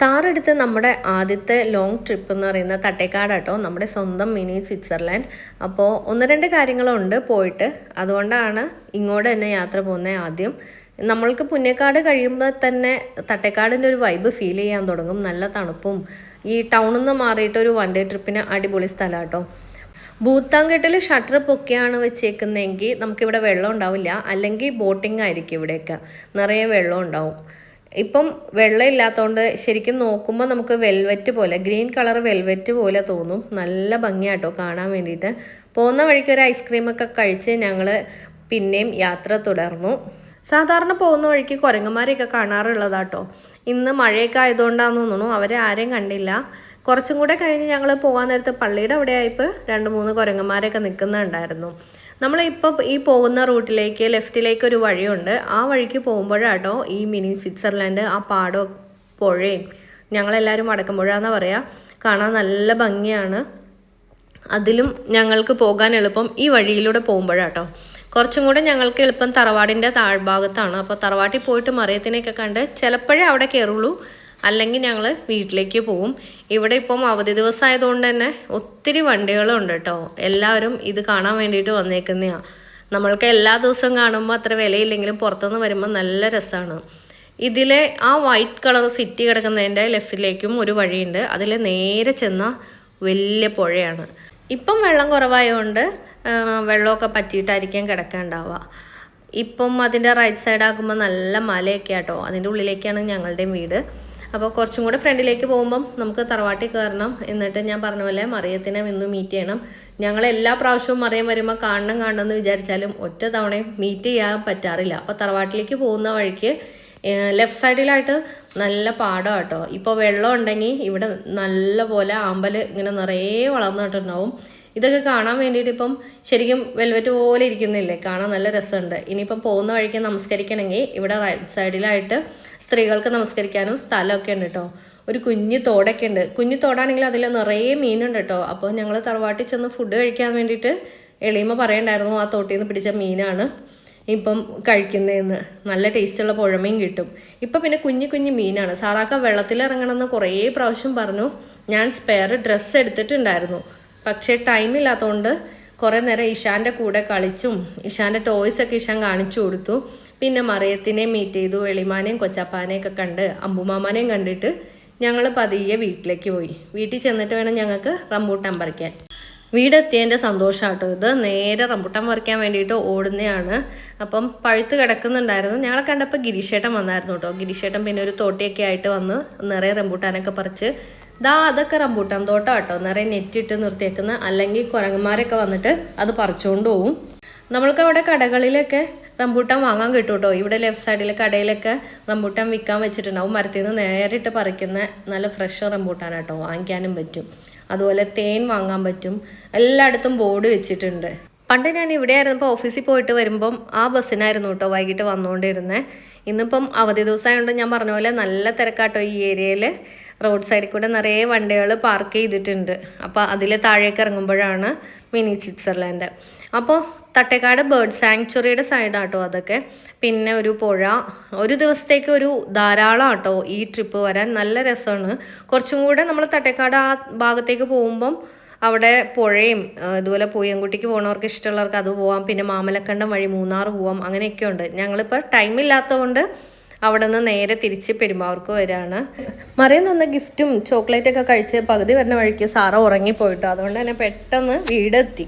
താറെടുത്ത് നമ്മുടെ ആദ്യത്തെ long trip എന്ന് പറയുന്ന തട്ടേക്കാടാട്ടോ നമ്മുടെ സ്വന്തം മിനി സ്വിറ്റ്സർലാൻഡ്. അപ്പോൾ ഒന്ന് രണ്ട് കാര്യങ്ങളുണ്ട് പോയിട്ട്. അതുകൊണ്ടാണ് ഇങ്ങോട്ട് തന്നെ യാത്ര പോകുന്നത് ആദ്യം. നമ്മൾക്ക് പുന്നേക്കാട് കഴിയുമ്പോൾ തന്നെ തട്ടേക്കാടിന്റെ ഒരു വൈബ് ഫീൽ ചെയ്യാൻ തുടങ്ങും. നല്ല തണുപ്പും. ഈ ടൗണിൽ നിന്ന് മാറിയിട്ട് ഒരു വൺ ഡേ ട്രിപ്പിന് അടിപൊളി സ്ഥലം കേട്ടോ ഭൂത്താങ്കെട്ടിൽ ഷട്ടർ പൊക്കിയാണ് വെച്ചേക്കുന്നതെങ്കിൽ നമുക്കിവിടെ വെള്ളം ഉണ്ടാവില്ല. അല്ലെങ്കിൽ ബോട്ടിംഗ് ആയിരിക്കും ഇവിടെയൊക്കെ. നിറയെ വെള്ളം ഉണ്ടാവും. ഇപ്പം വെള്ളം ഇല്ലാത്തതുകൊണ്ട് ശരിക്കും നോക്കുമ്പോൾ നമുക്ക് വെൽവെറ്റ് പോലെ ഗ്രീൻ കളർ വെൽവെറ്റ് പോലെ തോന്നും. നല്ല ഭംഗിയാട്ടോ കാണാൻ വേണ്ടിയിട്ട്. പോകുന്ന വഴിക്ക് ഒരു ഐസ്ക്രീമൊക്കെ കഴിച്ച് ഞങ്ങൾ പിന്നെയും യാത്ര തുടർന്നു. സാധാരണ പോകുന്ന വഴിക്ക് കുരങ്ങന്മാരെയൊക്കെ കാണാറുള്ളതാട്ടോ. ഇന്ന് മഴയൊക്കെ ആയതുകൊണ്ടാണെന്ന് തോന്നുന്നു. അവരെ ആരെയും കണ്ടില്ല. കുറച്ചും കൂടെ കഴിഞ്ഞ് ഞങ്ങൾ പോകാൻ നേരത്ത് പള്ളിയുടെ അവിടെ ആയപ്പോൾ രണ്ട് മൂന്ന് കുരങ്ങന്മാരെയൊക്കെ നിൽക്കുന്നുണ്ടായിരുന്നു നമ്മളിപ്പോൾ ഈ പോകുന്ന റൂട്ടിലേക്ക് ലെഫ്റ്റിലേക്ക് ഒരു വഴിയുണ്ട്. ആ വഴിക്ക് പോകുമ്പോഴാട്ടോ ഈ മിനി സ്വിറ്റ്സർലാൻഡ് ആ പാടവും പുഴയും ഞങ്ങളെല്ലാവരും വടക്കുമ്പുഴ എന്നാ പറയുക കാണാൻ നല്ല ഭംഗിയാണ്. അതിലും ഞങ്ങൾക്ക് പോകാൻ എളുപ്പം ഈ വഴിയിലൂടെ പോകുമ്പോഴാട്ടോ. കുറച്ചും കൂടെ ഞങ്ങൾക്ക് എളുപ്പം തറവാടിന്റെ താഴ്ഭാഗത്താണ്. അപ്പോൾ തറവാട്ടിൽ പോയിട്ട് മറിയത്തിനെയൊക്കെ കണ്ട് ചിലപ്പോഴേ അവിടെ കയറുള്ളൂ. അല്ലെങ്കിൽ ഞങ്ങൾ വീട്ടിലേക്ക് പോവും. ഇവിടെ ഇപ്പം അവധി ദിവസം ആയതുകൊണ്ട് തന്നെ ഒത്തിരി വണ്ടികളുണ്ട് കേട്ടോ. എല്ലാവരും ഇത് കാണാൻ വേണ്ടിയിട്ട് വന്നേക്കുന്നതാണ് നമ്മൾക്ക് എല്ലാ ദിവസവും കാണുമ്പോൾ അത്ര വിലയില്ലെങ്കിലും പുറത്തുനിന്ന് വരുമ്പോൾ നല്ല രസമാണ്. ഇതിലെ ആ വൈറ്റ് കളർ സിറ്റി കിടക്കുന്നതിന്റെ ലെഫ്റ്റിലേക്കും ഒരു വഴിയുണ്ട്. അതിൽ നേരെ ചെന്ന വലിയ പുഴയാണ്. ഇപ്പം വെള്ളം കുറവായതുകൊണ്ട് വെള്ളമൊക്കെ പറ്റിയിട്ടായിരിക്കും കിടക്കാണ്ടാവുക. ഇപ്പം അതിന്റെ റൈറ്റ് സൈഡ് ആകുമ്പോൾ നല്ല മലയൊക്കെ ആട്ടോ അതിന്റെ ഉള്ളിലേക്കാണ് ഞങ്ങളുടെയും വീട്. അപ്പോൾ കുറച്ചും കൂടെ ഫ്രണ്ടിലേക്ക് പോകുമ്പം നമുക്ക് തറവാട്ടിൽ കയറണം എന്നിട്ട് ഞാൻ പറഞ്ഞ പോലെ മറിയത്തിനെ ഇന്ന് മീറ്റ് ചെയ്യണം. ഞങ്ങൾ എല്ലാ പ്രാവശ്യവും മറിയം വരുമ്പോൾ കാണണം കാണണം എന്ന് വിചാരിച്ചാലും ഒറ്റ തവണയും മീറ്റ് ചെയ്യാൻ പറ്റാറില്ല. അപ്പോൾ തറവാട്ടിലേക്ക് പോകുന്ന വഴിക്ക് ലെഫ്റ്റ് സൈഡിലായിട്ട് നല്ല പാടം കേട്ടോ ഇപ്പോൾ വെള്ളം ഉണ്ടെങ്കിൽ ഇവിടെ നല്ല പോലെ ആമ്പൽ ഇങ്ങനെ നിറയെ വളർന്നിട്ടുണ്ടാവും. ഇതൊക്കെ കാണാൻ വേണ്ടിയിട്ട് ഇപ്പം ശരിക്കും വെൽവെറ്റ് പോലെ ഇരിക്കുന്നില്ലേ? കാണാൻ നല്ല രസമുണ്ട്. ഇനിയിപ്പം പോകുന്ന വഴിക്ക് നമസ്കരിക്കണമെങ്കിൽ ഇവിടെ റൈറ്റ് സൈഡിലായിട്ട് സ്ത്രീകൾക്ക് നമസ്കരിക്കാനും സ്ഥലമൊക്കെ ഉണ്ട് കേട്ടോ ഒരു കുഞ്ഞു തോടൊക്കെ ഉണ്ട്. കുഞ്ഞു തോടാണെങ്കിൽ അതിൽ നിറയെ മീനുണ്ട് കേട്ടോ അപ്പോൾ ഞങ്ങൾ തറവാട്ടിൽ ചെന്ന് ഫുഡ് കഴിക്കാൻ വേണ്ടിയിട്ട് എളിയമ്മ പറയണ്ടായിരുന്നു ആ തോട്ടിൽ നിന്ന് പിടിച്ച മീനാണ്. ഇപ്പം കഴിക്കുന്നതെന്ന് നല്ല ടേസ്റ്റുള്ള പുഴമയും കിട്ടും. ഇപ്പം പിന്നെ കുഞ്ഞു കുഞ്ഞു മീനാണ്. സാറാക്ക വെള്ളത്തിലിറങ്ങണമെന്ന് കുറേ പ്രാവശ്യം പറഞ്ഞു. ഞാൻ സ്പെയർ ഡ്രസ്സ് എടുത്തിട്ടുണ്ടായിരുന്നു. പക്ഷേ ടൈമില്ലാത്തതുകൊണ്ട് കുറേ നേരം ഇഷാന്റെ കൂടെ കളിച്ചും ഇഷാന്റെ ടോയ്സൊക്കെ ഇഷാൻ കാണിച്ചു കൊടുത്തു. പിന്നെ മറിയത്തിനെ മീറ്റ് ചെയ്തു എളിമാനെയും കൊച്ചപ്പാനെയൊക്കെ കണ്ട് അമ്പുമാമാനെയും കണ്ടിട്ട് ഞങ്ങൾ പതിയെ വീട്ടിലേക്ക് പോയി. വീട്ടിൽ ചെന്നിട്ട് വേണം ഞങ്ങൾക്ക് റംബൂട്ടാൻ പറിക്കാൻ. വീടെത്തിയതിന്റെ സന്തോഷമാട്ടോ ഇത്. നേരെ റംബൂട്ടാൻ പറിക്കാൻ വേണ്ടിയിട്ട് ഓടുന്നതാണ് അപ്പം പഴുത്ത് കിടക്കുന്നുണ്ടായിരുന്നു. ഞങ്ങളെ കണ്ടപ്പോൾ ഗിരീഷേട്ടൻ വന്നായിരുന്നു കേട്ടോ. ഗിരീഷേട്ടൻ പിന്നെ ഒരു തോട്ടിയൊക്കെ ആയിട്ട് വന്ന് നിറയെ റംബൂട്ടാനൊക്കെ പറിച്ച് ദാ അതൊക്കെ റംബൂട്ടാൻ തോട്ടം കേട്ടോ. നിറയെ നെറ്റിട്ട് നിർത്തിയേക്കുന്ന അല്ലെങ്കിൽ കുരങ്ങന്മാരൊക്കെ വന്നിട്ട് അത് പറിച്ചുകൊണ്ട് പോവും. നമ്മൾക്ക് അവിടെ കടകളിലൊക്കെ റംബൂട്ടാൻ വാങ്ങാൻ കിട്ടും കേട്ടോ ഇവിടെ ലെഫ്റ്റ് സൈഡിൽ കടയിലൊക്കെ റംബൂട്ടാൻ വിൽക്കാൻ വെച്ചിട്ടുണ്ടാവും മരത്തിൽ നിന്ന് നേരിട്ട് പറിക്കുന്ന നല്ല ഫ്രഷ് റംബൂട്ടാൻ കേട്ടോ വാങ്ങിക്കാനും പറ്റും. അതുപോലെ തേൻ വാങ്ങാൻ പറ്റും. എല്ലായിടത്തും ബോർഡ് വെച്ചിട്ടുണ്ട്. പണ്ട് ഞാൻ ഇവിടെ ആയിരുന്നപ്പോൾ ഓഫീസിൽ പോയിട്ട് വരുമ്പം ആ ബസ്സിനായിരുന്നു കേട്ടോ വൈകിട്ട് വന്നുകൊണ്ടിരുന്നത് ഇന്നിപ്പം അവധി ദിവസമായതുകൊണ്ട് ഞാൻ പറഞ്ഞ പോലെ നല്ല തിരക്കാട്ടോ ഈ ഏരിയയിൽ റോഡ് സൈഡിൽ കൂടെ നിറയെ വണ്ടികൾ പാർക്ക് ചെയ്തിട്ടുണ്ട്. അപ്പോൾ അതിൽ താഴേക്ക് ഇറങ്ങുമ്പോഴാണ് മിനി സ്വിറ്റ്സർലാൻഡ്. അപ്പോൾ തട്ടേക്കാട് ബേർഡ് സാങ്ച്വറിയുടെ സൈഡാട്ടോ അതൊക്കെ. പിന്നെ ഒരു പുഴ. ഒരു ദിവസത്തേക്ക് ഒരു ധാരാളം ആട്ടോ ഈ ട്രിപ്പ് വരാൻ. നല്ല രസമാണ് കുറച്ചും കൂടെ നമ്മൾ തട്ടേക്കാട് ആ ഭാഗത്തേക്ക് പോകുമ്പം അവിടെ പുഴയും ഇതുപോലെ പൂയംകുട്ടിക്ക് പോകുന്നവർക്ക് ഇഷ്ടമുള്ളവർക്ക് അത് പോവാം. പിന്നെ മാമലക്കണ്ടം വഴി മൂന്നാർ പോവാം. അങ്ങനെയൊക്കെ ഉണ്ട്. ഞങ്ങളിപ്പോൾ ടൈമില്ലാത്തതുകൊണ്ട് അവിടെ നിന്ന് നേരെ തിരിച്ച് പെരുമാവർക്ക് വരികയാണ് മറിയം തന്ന ഗിഫ്റ്റും ചോക്ലേറ്റൊക്കെ കഴിച്ച് പകുതി വരുന്ന വഴിക്ക് സാറ ഉറങ്ങിപ്പോയിട്ടോ. അതുകൊണ്ട് തന്നെ പെട്ടെന്ന് വീടെത്തി.